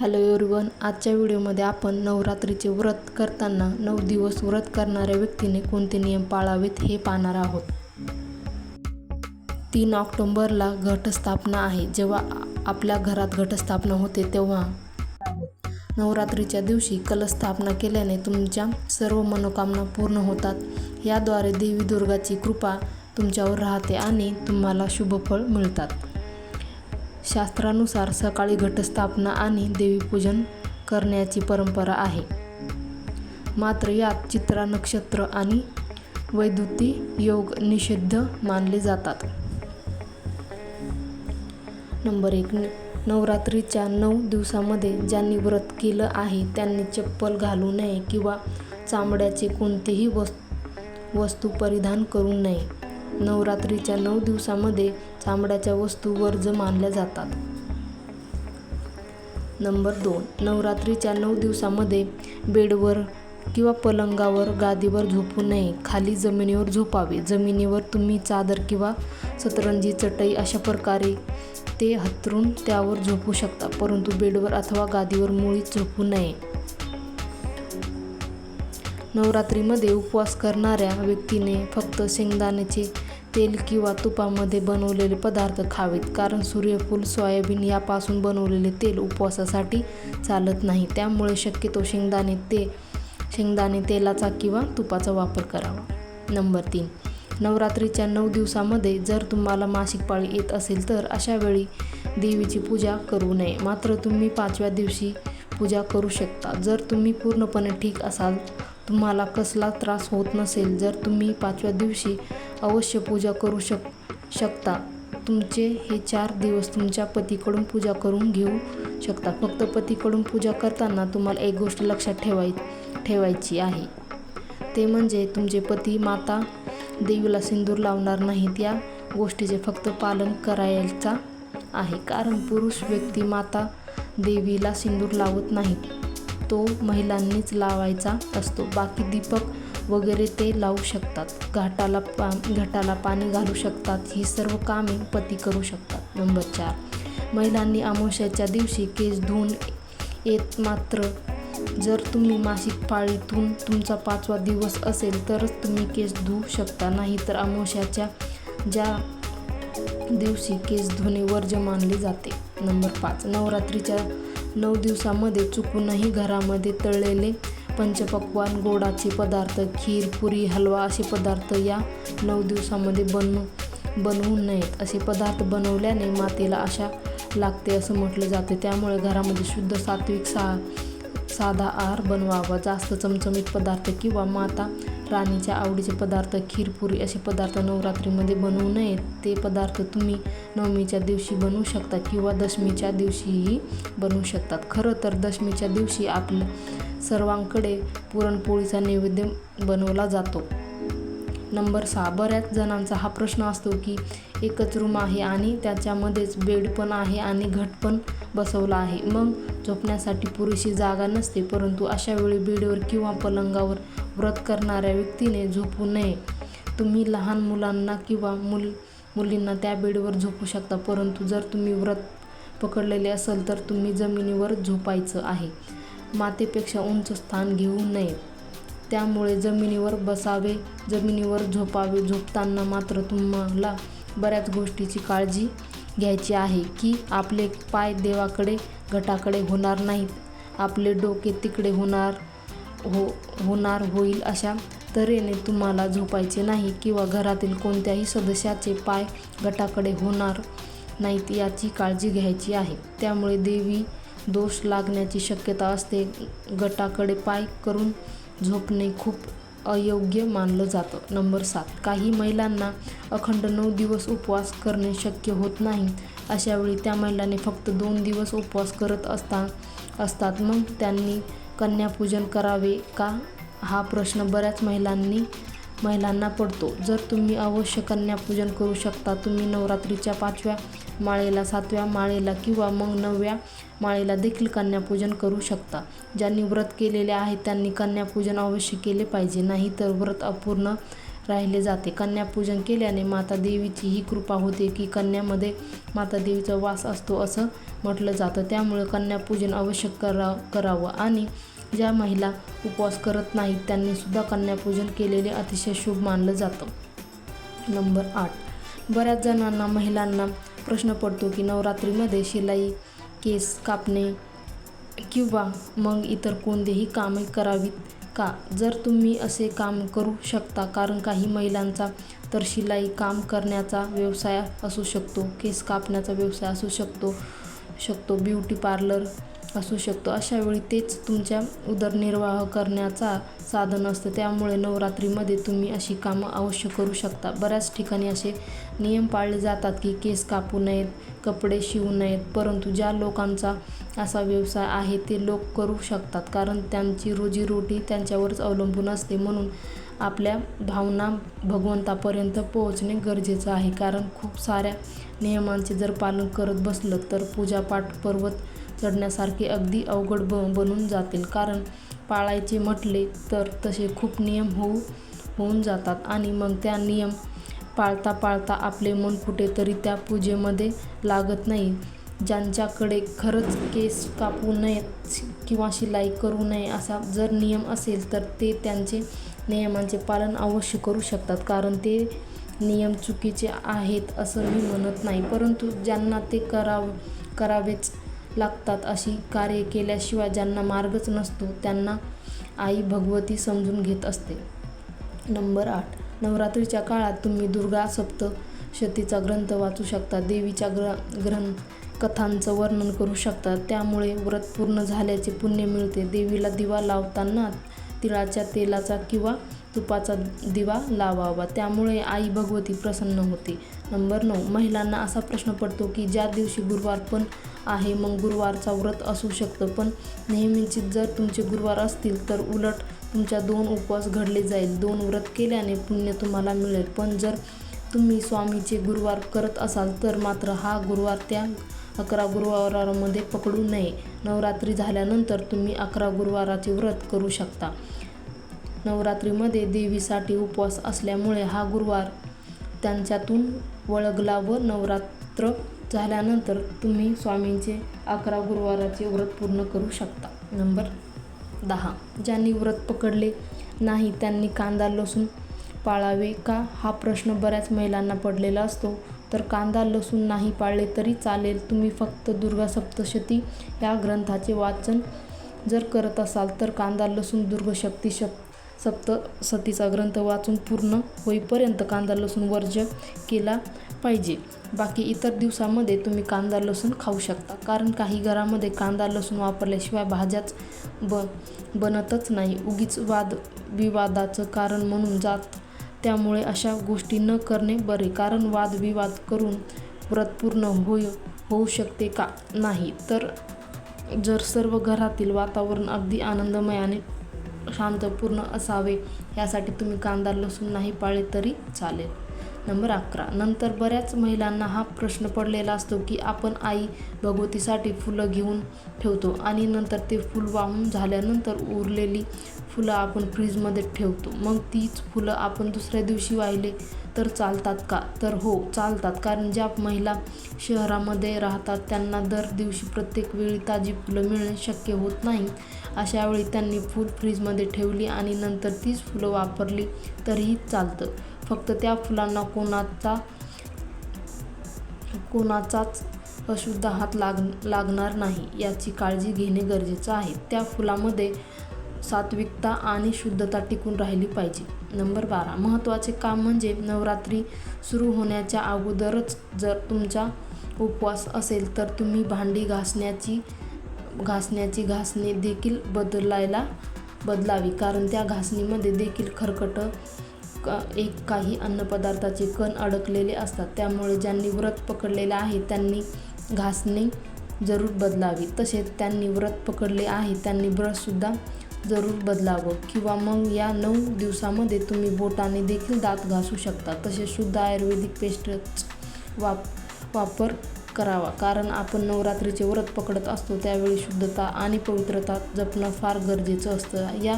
Hello everyone आजच्या व्हिडिओमध्ये आपण नवरात्रीचे व्रत करताना नऊ दिवस व्रत करणाऱ्या व्यक्तीने कोणते नियम पाळावेत हे पाहणार आहोत. तीन ऑक्टोंबरला घटस्थापना आहे. जेव्हा आपल्या घरात घटस्थापना होते तेव्हा नवरात्रीच्या दिवशी कलस्थापना केल्याने तुमच्या सर्व मनोकामना पूर्ण होतात. याद्वारे देवी दुर्गाची कृपा तुमच्यावर राहते आणि तुम्हाला शुभफळ मिळतात. शास्त्रानुसार सकाळी घटस्थापना आणि देवीपूजन करण्याची परंपरा आहे. मात्र यात चित्रा नक्षत्र आणि वैद्युती योग निषिद्ध मानले जातात. नंबर एक नवरात्रीच्या नऊ दिवसामध्ये ज्यांनी व्रत केलं आहे त्यांनी चप्पल घालू नये किंवा चामड्याचे कोणतेही वस् वस्तू परिधान करू नये. नवरात्रीच्या नऊ दिवसामध्ये चामड्याच्या वस्तू वर्ज मानल्या जातात. नंबर दोन. नवरात्रीच्या नऊ दिवसामध्ये बेडवर किंवा पलंगावर गादीवर झोपू नये. खाली जमिनीवर झोपावे. जमिनीवर तुम्ही चादर किंवा सतरंजी चटई अशा प्रकारे ते हतरून त्यावर झोपू शकता परंतु बेडवर अथवा गादीवर मुळीच झोपू नये. नवरात्रीमध्ये उपवास करणाऱ्या व्यक्तीने फक्त शेंगदाण्याचे तेल किंवा तुपामध्ये बनवलेले पदार्थ खावेत कारण सूर्यफूल सोयाबीन यापासून बनवलेले तेल उपवासासाठी चालत नाही. त्यामुळे शक्यतो शेंगदाणे ते शेंगदाणे तेलाचा किंवा तुपाचा वापर करावा. नंबर तीन. नवरात्रीच्या नऊ दिवसामध्ये जर तुम्हाला मासिक पाळी येत असेल तर अशा वेळी देवीची पूजा करू नये. मात्र तुम्ही पाचव्या दिवशी पूजा करू शकता. जर तुम्ही पूर्णपणे ठीक असाल तुम्हाला कसला त्रास होत नसेल जर तुम्ही पाचव्या दिवशी अवश्य पूजा करू शक शकता. तुमचे हे चार दिवस तुमच्या पतीकडून पूजा करून घेऊ शकता. फक्त पतीकडून पूजा करताना तुम्हाला एक गोष्ट लक्षात ठेवाय ठेवायची आहे. ते म्हणजे तुमचे पती माता देवीला सिंदूर लावणार नाहीत. या गोष्टीचे फक्त पालन करायचा आहे. कारण पुरुष व्यक्ती माता देवीला सिंदूर लावत नाहीत. तो महिलांनीच लावायचा असतो. बाकी दीपक वगैरे ते लावू शकतात. घाटाला पा घाटाला पाणी घालू शकतात. ही सर्व कामे पती करू शकतात. नंबर चार. महिलांनी अमावस्याच्या दिवशी केस धुवून येत मात्र जर तुम्ही मासिक पाळीतून तुमचा पाचवा दिवस असेल तरच तुम्ही केस धुवू शकता. नाही तर अमावस्याच्या ज्या दिवशी केस धुणे वर्ज मानले जाते. नंबर पाच. नवरात्रीच्या नऊ दिवसामध्ये चुकूनही घरामध्ये तळलेले पंचपक्वान गोडाचे पदार्थ खीर पुरी हलवा असे पदार्थ या नऊ दिवसामध्ये बनवू बनवू नयेत. असे पदार्थ बनवल्याने मातेला आशा लागते असं म्हटलं जाते. त्यामुळे घरामध्ये शुद्ध सात्विक सा साधा आहार बनवावा. जास्त चमचमीत पदार्थ किंवा माता राणीच्या आवडीचे पदार्थ खीरपुरी असे पदार्थ नवरात्रीमध्ये बनवू नयेत. ते पदार्थ तुम्ही नवमीच्या दिवशी बनवू शकता किंवा दशमीच्या दिवशीही बनवू शकतात. खरं तर दशमीच्या दिवशी आपलं सर्वांकडे पुरणपोळीचा नैवेद्य बनवला जातो. नंबर सहा. बऱ्याच जणांचा हा प्रश्न असतो की एकच रूम आहे आणि त्याच्यामध्येच बेड पण आहे आणि घट पण बसवला आहे. मग झोपण्यासाठी पुरेशी जागा नसते परंतु अशा वेळी बेडवर किंवा पलंगावर व्रत करणाऱ्या व्यक्तीने झोपू नये. तुम्ही लहान मुलांना किंवा मुल मुलींना त्या बेडवर झोपू शकता परंतु जर तुम्ही व्रत पकडलेले असेल तर तुम्ही जमिनीवर झोपायचं आहे. मातेपेक्षा उंच स्थान घेऊ नये. त्यामुळे जमिनीवर बसावे जमिनीवर झोपावे झोपताना मात्र तुम्हाला बऱ्याच गोष्टीची काळजी घ्यायची आहे की आपले पाय देवाकडे गटाकडे होणार नाहीत. आपले डोके तिकडे होणार हो होणार होईल अशा तऱ्हेने तुम्हाला झोपायचे नाही किंवा घरातील कोणत्याही सदस्याचे पाय गटाकडे होणार नाहीत याची काळजी घ्यायची आहे. त्यामुळे देवी दोष लागण्याची शक्यता असते. गटाकडे पाय करून झोपणे खूप अयोग्य मानलं जातं. नंबर सात. काही महिलांना अखंड नऊ दिवस उपवास करणे शक्य होत नाही. अशावेळी त्या महिलांनी फक्त दोन दिवस उपवास करत असता असतात. मग त्यांनी कन्यापूजन करावे का? हा प्रश्न बऱ्याच महिलांनी महिलांना पडतो. जर तुम्ही अवश्य कन्यापूजन करू शकता तुम्ही नवरात्रीच्या पाचव्या माळेला सातव्या माळेला किंवा मग नवव्या माळेला देखील कन्यापूजन करू शकता. ज्यांनी व्रत केलेले आहे त्यांनी कन्यापूजन अवश्य केले पाहिजे. नाही तर व्रत अपूर्ण राहिले जाते. कन्यापूजन केल्याने माता देवीची ही कृपा होते की कन्यामध्ये माता देवीचा वास असतो असं म्हटलं जातं. त्यामुळे कन्यापूजन अवश्य करा करावं. आणि ज्या महिला उपवास करत नाहीत त्यांनीसुद्धा कन्यापूजन केलेले अतिशय शुभ मानलं जातं. नंबर आठ. बऱ्याच जणांना महिलांना प्रश्न पडतो की नवरात्रीमध्ये शिलाई केस कापणे किंवा मग इतर कोणतेही कामे करावीत का? जर तुम्ही असे काम करू शकता कारण काही महिलांचा तर शिलाई काम करण्याचा व्यवसाय असू शकतो केस कापण्याचा व्यवसाय असू शकतो शकतो ब्युटी पार्लर असू शकतो. अशा वेळी तेच तुमच्या उदरनिर्वाह करण्याचा साधन असतं. त्यामुळे नवरात्रीमध्ये तुम्ही अशी कामं अवश्य करू शकता. बऱ्याच ठिकाणी असे नियम पाळले जातात की केस कापू नयेत कपडे शिवू नयेत परंतु ज्या लोकांचा असा व्यवसाय आहे ते लोक करू शकतात कारण त्यांची रोजीरोटी त्यांच्यावरच अवलंबून असते. म्हणून आपल्या भावना भगवंतापर्यंत पोहोचणे गरजेचं आहे. कारण खूप साऱ्या नियमांचे जर पालन करत बसलं तर पूजापाठ पर्वत चढण्यासारखे अगदी अवघड ब बनून जातील. कारण पाळायचे म्हटले तर तसे खूप नियम होऊ होऊन जातात आणि मग त्या नियम पाळता पाळता आपले मन कुठेतरी त्या पूजेमध्ये लागत नाही. ज्यांच्याकडे खरंच केस कापू नयेत किंवा शिलाई करू नये असा जर नियम असेल तर ते त्यांचे नियमांचे पालन अवश्य करू शकतात. कारण ते नियम चुकीचे आहेत असं मी म्हणत नाही. परंतु ज्यांना ते कराव करावेच लागतात अशी कार्य केल्याशिवाय ज्यांना मार्गच नसतो त्यांना आई भगवती समजून घेत असते. नंबर आठ. नवरात्रीच्या काळात तुम्ही दुर्गा सप्तशतीचा ग्रंथ वाचू शकता. देवीच्या ग्र ग्रंथ कथांचं वर्णन करू शकता. त्यामुळे व्रत पूर्ण झाल्याचे पुण्य मिळते. देवीला दिवा लावताना तिळाच्या तेलाचा किंवा तुपाचा दिवा लावावा. त्यामुळे आई भगवती प्रसन्न होते. नंबर नऊ. महिलांना असा प्रश्न पडतो की ज्या दिवशी गुरुवार पण आहे मग गुरुवारचा व्रत असू शकतं. पण नेहमीची जर तुमचे गुरुवार असतील तर उलट तुमच्या दोन उपवास घडले जाईल. दोन व्रत केल्याने पुण्य तुम्हाला मिळेल. पण जर तुम्ही स्वामीचे गुरुवार करत असाल तर मात्र हा गुरुवार त्या अकरा गुरुवारामध्ये पकडू नये. नवरात्री झाल्यानंतर तुम्ही अकरा गुरुवाराचे व्रत करू शकता. नवरात्रीमध्ये देवीसाठी उपवास असल्यामुळे हा गुरुवार त्यांच्यातून वळगला व नवरात्र झाल्यानंतर तुम्ही स्वामींचे अकरा गुरुवाराचे व्रत पूर्ण करू शकता. नंबर दहा. ज्यांनी व्रत पकडले नाही त्यांनी कांदा लसूण पाळावे का? हा प्रश्न बऱ्याच महिलांना पडलेला असतो. तर कांदा लसूण नाही पाळले तरी चालेल. तुम्ही फक्त दुर्गा सप्तशती या ग्रंथाचे वाचन जर करत असाल तर कांदा लसूण दुर्गशक्ती शक्ती सप्तसतीचा ग्रंथ वाचून पूर्ण होईपर्यंत कांदा लसूण वर्ज्य केला पाहिजे. बाकी इतर दिवसामध्ये तुम्ही कांदा लसूण खाऊ शकता. कारण काही घरामध्ये कांदा लसूण वापरल्याशिवाय भाज्याच ब बनतच नाही. उगीच वाद विवादाचं कारण म्हणून जात त्यामुळे अशा गोष्टी न करणे बरे. कारण वादविवाद करून व्रत पूर्ण होय होऊ शकते का? नाही. तर जर सर्व घरातील वातावरण अगदी आनंदमय आणि शांतपूर्ण असावे. यासाठी तुम्ही कांदा लसूण नाही पाळले तरी चालेल. नंबर अकरा. नंतर बऱ्याच महिलांना हा प्रश्न पडलेला असतो की आपण आई भगवतीसाठी फुलं घेऊन ठेवतो आणि नंतर ते फुल वाहून झाल्यानंतर उरलेली फुलं आपण फ्रीजमध्ये ठेवतो. मग तीच फुलं आपण दुसऱ्या दिवशी वाहिले तर चालतात का? तर हो चालतात. कारण ज्या महिला शहरामध्ये राहतात त्यांना दर दिवशी प्रत्येक वेळी ताजी फुलं मिळणे शक्य होत नाही. अशा वेळी त्यांनी फूल फ्रीजमध्ये ठेवली आणि नंतर तीच फुलं वापरली तरीही चालतं. फक्त त्या फुलांना कोणाचा कोणाचाच अशुद्ध हात लाग लागणार नाही. याची काळजी घेणे गरजेचं आहे. त्या फुलामध्ये सात्विकता आणि शुद्धता टिकून राहिली पाहिजे. नंबर बारा. महत्त्वाचे काम म्हणजे नवरात्री सुरू होण्याच्या अगोदरच जर तुमचा उपवास असेल तर तुम्ही भांडी घासण्याची घासण्याची घासणी देखील बदलायला बदलावी. कारण त्या घासणीमध्ये देखील खरकट एक काही अन्नपदार्थाचे कण अडकलेले असतात. त्यामुळे ज्यांनी व्रत पकडलेले आहे त्यांनी घासणी जरूर बदलावी. तसेच त्यांनी व्रत पकडले आहे त्यांनी ब्रशसुद्धा जरूर बदलावं. किंवा मग या नऊ दिवसामध्ये तुम्ही बोटाने देखील दात घासू शकता. तसेच शुद्ध आयुर्वेदिक पेस्टच वाप वापर करावा. कारण आपण नवरात्रीचे व्रत पकडत असतो त्यावेळी शुद्धता आणि पवित्रता जपणं फार गरजेचं असतं. या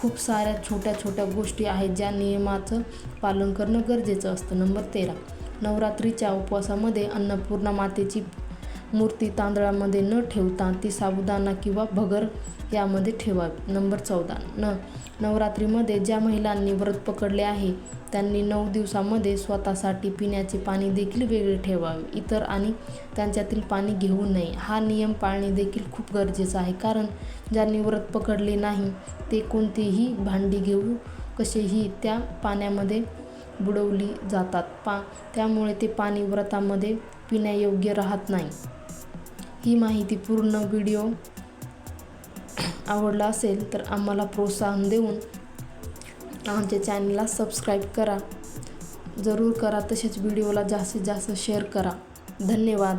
खूप साऱ्या छोट्या छोट्या गोष्टी आहेत ज्या नियमाचं पालन करणं गरजेचं असतं. नंबर तेरा. नवरात्रीच्या उपवासामध्ये अन्नपूर्णा मातेची मूर्ती तांदळामध्ये न ठेवता ती साबुदाणा किंवा भगर यामध्ये ठेवावी नंबर चौदा. न. नवरात्रीमध्ये ज्या महिलांनी व्रत पकडले आहे त्यांनी नऊ दिवसामध्ये स्वतःसाठी पिण्याचे पाणी देखील वेगळे ठेवावे. इतर आणि त्यांच्यातील पाणी घेऊ नये. हा नियम पाळणे देखील खूप गरजेचं आहे. कारण ज्यांनी व्रत पकडले नाही ते कोणतीही भांडी घेऊ कसेही त्या पाण्यामध्ये बुडवली जातात. पा. त्यामुळे ते पाणी व्रतामध्ये पिण्यायोग्य राहत नाही. ही माहिती पूर्ण व्हिडिओ आवडला असेल तर आम्हाला प्रोत्साहन देऊन आमच्या चॅनलला सबस्क्राईब करा. जरूर करा तसेच व्हिडिओला जास्तीत जास्त शेअर करा. धन्यवाद.